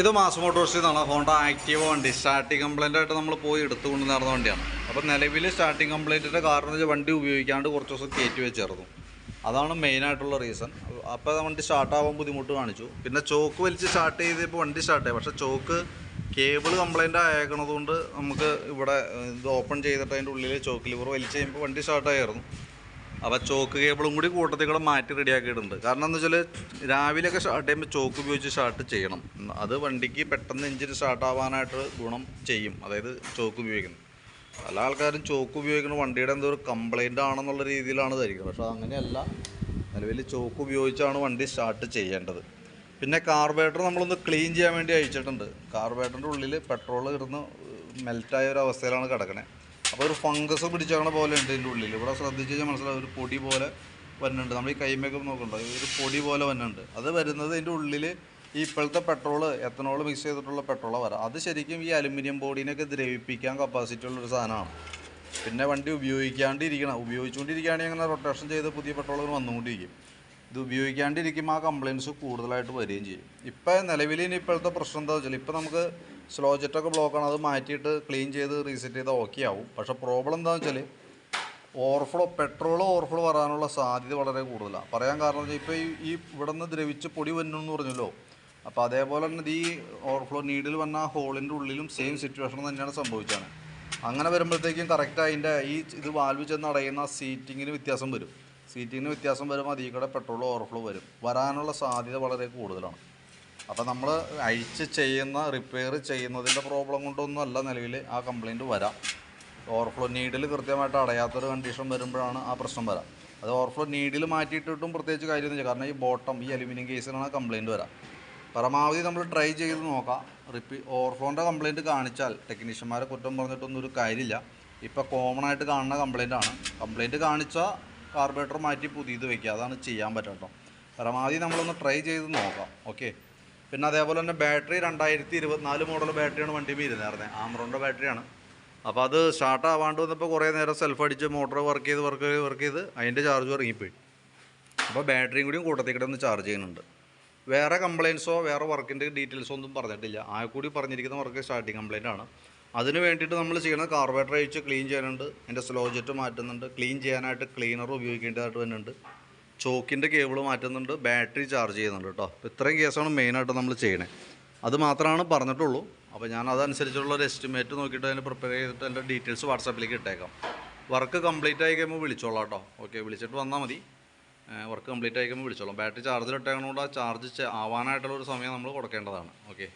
ഇത് മാസ് മോട്ടോഴ്സിൽ നിന്നാണ്. ഹോണ്ട ആക്റ്റീവ് വണ്ടി. സ്റ്റാർട്ടിംഗ് കംപ്ലൈന്റ് ആയിട്ട് നമ്മൾ പോയി എടുത്തുകൊണ്ട് നടന്ന വണ്ടിയാണ്. അപ്പോൾ നിലവിൽ സ്റ്റാർട്ടിംഗ് കംപ്ലൈന്റിന്റെ കാരണം വെച്ചാൽ വണ്ടി ഉപയോഗിക്കാണ്ട് കുറച്ച് ദിവസം കയറ്റി വെച്ചിരുന്നു അതാണ് മെയിനായിട്ടുള്ള റീസൺ അപ്പോൾ വണ്ടി സ്റ്റാർട്ടാവാൻ ബുദ്ധിമുട്ട് കാണിച്ചു. പിന്നെ ചോക്ക് വലിച്ച് സ്റ്റാർട്ട് ചെയ്തപ്പോൾ വണ്ടി സ്റ്റാർട്ടായി പക്ഷേ ചോക്ക് കേബിൾ കംപ്ലൈന്റ് ആയേക്കണതുകൊണ്ട് നമുക്ക് ഇവിടെ ഇത് ഓപ്പൺ ചെയ്തിട്ട് അതിന്റെ ഉള്ളിൽ ചോക്ക് ലിവർ വലിച്ച് കഴിയുമ്പോൾ വണ്ടി സ്റ്റാർട്ടായിരുന്നു അപ്പോൾ ചോക്ക് കേബിളും കൂടി കൂട്ടത്തിൽ കൂടെ മാറ്റി റെഡിയാക്കിയിട്ടുണ്ട്. കാരണം എന്താ വെച്ചാൽ രാവിലെയൊക്കെ സ്റ്റാർട്ട് ചെയ്യുമ്പോൾ ചോക്ക് ഉപയോഗിച്ച് സ്റ്റാർട്ട് ചെയ്യണം. അത് വണ്ടിക്ക് പെട്ടെന്ന് എഞ്ചിൻ സ്റ്റാർട്ട് ആവാനായിട്ട് ഗുണം ചെയ്യും. അതായത് ചോക്ക് ഉപയോഗിക്കുന്നത്. പല ആൾക്കാരും ചോക്ക് ഉപയോഗിക്കുന്ന വണ്ടിയുടെ എന്തോ ഒരു കംപ്ലൈന്റ് ആണെന്നുള്ള രീതിയിലാണ് ധരിക്കുന്നത്. പക്ഷേ അങ്ങനെയല്ല. നിലവിൽ ചോക്ക് ഉപയോഗിച്ചാണ് വണ്ടി സ്റ്റാർട്ട് ചെയ്യേണ്ടത്. പിന്നെ കാർബേറ്റർ നമ്മളൊന്ന് ക്ലീൻ ചെയ്യാൻ വേണ്ടി അയച്ചിട്ടുണ്ട്. കാർബേറ്ററിന്റെ ഉള്ളിൽ പെട്രോൾ കിടന്ന് മെൽറ്റായ ഒരു അവസ്ഥയിലാണ് കിടക്കണേ. അപ്പോൾ ഒരു ഫംഗസ് പിടിച്ചേക്കണ പോലെ ഉണ്ട് ഇതിന്റെ ഉള്ളിൽ ഇവിടെ ശ്രദ്ധിച്ച് കഴിഞ്ഞാൽ മനസ്സിലാവും. ഒരു പൊടി പോലെ വരുന്നുണ്ട് നമ്മൾ ഈ കൈമേക്കപ്പ് നോക്കണ്ടോ? ഒരു പൊടി പോലെ വരുന്നുണ്ട് അത് വരുന്നത് ഇതിന്റെ ഉള്ളിൽ ഈ ഇപ്പോഴത്തെ പെട്രോൾ എത്തനോൾ മിക്സ് ചെയ്തിട്ടുള്ള പെട്രോൾ വരാം. അത് ശരിക്കും ഈ അലുമിനിയം ബോഡീനെയൊക്കെ ദ്രവിപ്പിക്കാൻ കപ്പാസിറ്റി ഉള്ളൊരു സാധനമാണ്. പിന്നെ വണ്ടി ഉപയോഗിക്കാണ്ടിരിക്കണം. ഉപയോഗിച്ചുകൊണ്ടിരിക്കുകയാണെങ്കിൽ അങ്ങനെ റൊട്ടേഷൻ ചെയ്ത് പുതിയ പെട്രോളുകൾ വന്നുകൊണ്ടിരിക്കും. ഇത് ഉപയോഗിക്കാണ്ടിരിക്കുമ്പോൾ ആ കംപ്ലയിൻസ് കൂടുതലായിട്ട് വരികയും ചെയ്യും. ഇപ്പം നിലവിൽ ഇനി ഇപ്പോഴത്തെ പ്രശ്നം എന്താ വെച്ചാൽ ഇപ്പം നമുക്ക് സ്ലോ ജെറ്റൊക്കെ ബ്ലോക്കാണ് അത് മാറ്റിയിട്ട് ക്ലീൻ ചെയ്ത് റീസെറ്റ് ചെയ്താൽ ഓക്കെ ആവും. പക്ഷെ പ്രോബ്ലം എന്താണെന്ന് വെച്ചാൽ ഓവർഫ്ലോ പെട്രോൾ ഓവർഫ്ലോ വരാനുള്ള സാധ്യത വളരെ കൂടുതലാണ് പറയാൻ കാരണം വെച്ചാൽ ഇപ്പോൾ ഈ ഈ ഇവിടെ നിന്ന് ദ്രവിച്ച് പൊടി വന്നു എന്ന് പറഞ്ഞല്ലോ. അപ്പോൾ അതേപോലെ തന്നെ ഈ ഓവർഫ്ലോ നീഡിൽ വന്ന ആ ഹോളിന്റെ ഉള്ളിലും സെയിം സിറ്റുവേഷൻ തന്നെയാണ് സംഭവിച്ചത്. അങ്ങനെ വരുമ്പോഴത്തേക്കും കറക്റ്റ് അതിന്റെ ഈ ഇത് വാൽവ് ചെന്ന് അടയുന്ന സീറ്റിങ്ങിന് വ്യത്യാസം വരും. സീറ്റിങ്ങിന് വ്യത്യാസം വരുമ്പോൾ അതീ കൂടെ പെട്രോൾ ഓവർഫ്ലോ വരും. വരാനുള്ള സാധ്യത വളരെ കൂടുതലാണ്. അപ്പോൾ നമ്മൾ അഴിച്ച് ചെയ്യുന്ന റിപ്പയർ ചെയ്യുന്നതിന്റെ പ്രോബ്ലം കൊണ്ടൊന്നും അല്ല നിലവിൽ ആ കംപ്ലയിന്റ് വരാം. ഓവർഫ്ലോ നീഡിൽ കൃത്യമായിട്ട് അടയാത്തൊരു കണ്ടീഷൻ വരുമ്പോഴാണ് ആ പ്രശ്നം വരാം. അത് ഓവർഫ്ലോ നീഡിൽ മാറ്റിയിട്ടിട്ടും പ്രത്യേകിച്ച് കാര്യമൊന്നുമില്ല. കാരണം ഈ ബോട്ടം ഈ അലുമിനിയം കേസിലാണ് കംപ്ലയിന്റ് വരാം. പരമാവധി നമ്മൾ ട്രൈ ചെയ്ത് നോക്കാം. റിപ്പീ ഓവർഫ്ലോന്റെ കംപ്ലയിന്റ് കാണിച്ചാൽ ടെക്നീഷ്യന്മാരെ കുറ്റം പറഞ്ഞിട്ടൊന്നും ഒരു കാര്യമില്ല. ഇപ്പോൾ കോമൺ ആയിട്ട് കാണുന്ന കംപ്ലയിന്റ് ആണ്. കംപ്ലയിന്റ് കാണിച്ചാൽ കാർബറേറ്റർ മാറ്റി പുതിയത് വയ്ക്കുക അതാണ് ചെയ്യാൻ പറ്റാട്ടോ പരമാവധി നമ്മളൊന്ന് ട്രൈ ചെയ്ത് നോക്കാം. ഓക്കെ പിന്നെ അതേപോലെ തന്നെ ബാറ്ററി രണ്ടായിരത്തി ഇരുപത്തിനാല് മോഡൽ ബാറ്ററിയാണ് വണ്ടി ഇരുന്നായിരുന്നത് ആമറോണിന്റെ ബാറ്ററിയാണ്. അപ്പോൾ അത് സ്റ്റാർട്ട് ആവാണ്ട് വന്നപ്പോൾ കുറേ നേരം സെൽഫ് അടിച്ച് മോട്ടോർ വർക്ക് ചെയ്ത് വർക്ക് ചെയ്ത് വർക്ക് ചെയ്ത് അതിന്റെ ചാർജ് ഇറങ്ങിപ്പോയി അപ്പോൾ ബാറ്ററിയും കൂടിയും കൂട്ടത്തിൽ കൂടെ ഒന്ന് ചാർജ് ചെയ്യുന്നുണ്ട്. വേറെ കംപ്ലയിൻസോ വേറെ വർക്കിന്റെ ഡീറ്റെയിൽസോ ഒന്നും പറഞ്ഞിട്ടില്ല. ആ കൂടി പറഞ്ഞിരിക്കുന്ന വർക്ക് സ്റ്റാർട്ടിങ് കംപ്ലയിന്റ് ആണ്. അതിന് വേണ്ടിയിട്ട് നമ്മൾ ചെയ്യുന്നത് കാർബേറ്റർ അഴിച്ച് ക്ലീൻ ചെയ്യാനുണ്ട്. അതിന്റെ സ്ലോ ജെറ്റ് മാറ്റുന്നുണ്ട്. ക്ലീൻ ചെയ്യാനായിട്ട് ക്ലീനർ ഉപയോഗിക്കേണ്ടതായിട്ട് വരുന്നുണ്ട്. ചോക്കിന്റെ കേബിൾ മാറ്റുന്നുണ്ട് ബാറ്ററി ചാർജ് ചെയ്യുന്നുണ്ട് കേട്ടോ അപ്പോൾ ഇത്രയും കേസാണ് മെയിനായിട്ട് നമ്മൾ ചെയ്യണേ. അത് മാത്രമാണ് പറഞ്ഞിട്ടുള്ളൂ. അപ്പോൾ ഞാൻ അതനുസരിച്ചുള്ള ഒരു എസ്റ്റിമേറ്റ് നോക്കിയിട്ട് അതിന് പ്രിപ്പയർ ചെയ്തിട്ട് അതിന്റെ ഡീറ്റെയിൽസ് വാട്സാപ്പിലേക്ക് ഇട്ടേക്കാം. വർക്ക് കംപ്ലീറ്റ് ആയി കഴിയുമ്പോൾ വിളിച്ചോളാം കേട്ടോ ഓക്കെ വിളിച്ചിട്ട് വന്നാൽ മതി. വർക്ക് കംപ്ലീറ്റ് ആയി കഴിയുമ്പോൾ വിളിച്ചോളാം. ബാറ്ററി ചാർജിൽ ഇട്ടേക്കണോണ്ട് ആ ചാർജ് ആവാനായിട്ടുള്ള ഒരു സമയം നമ്മൾ കൊടുക്കേണ്ടതാണ്. ഓക്കെ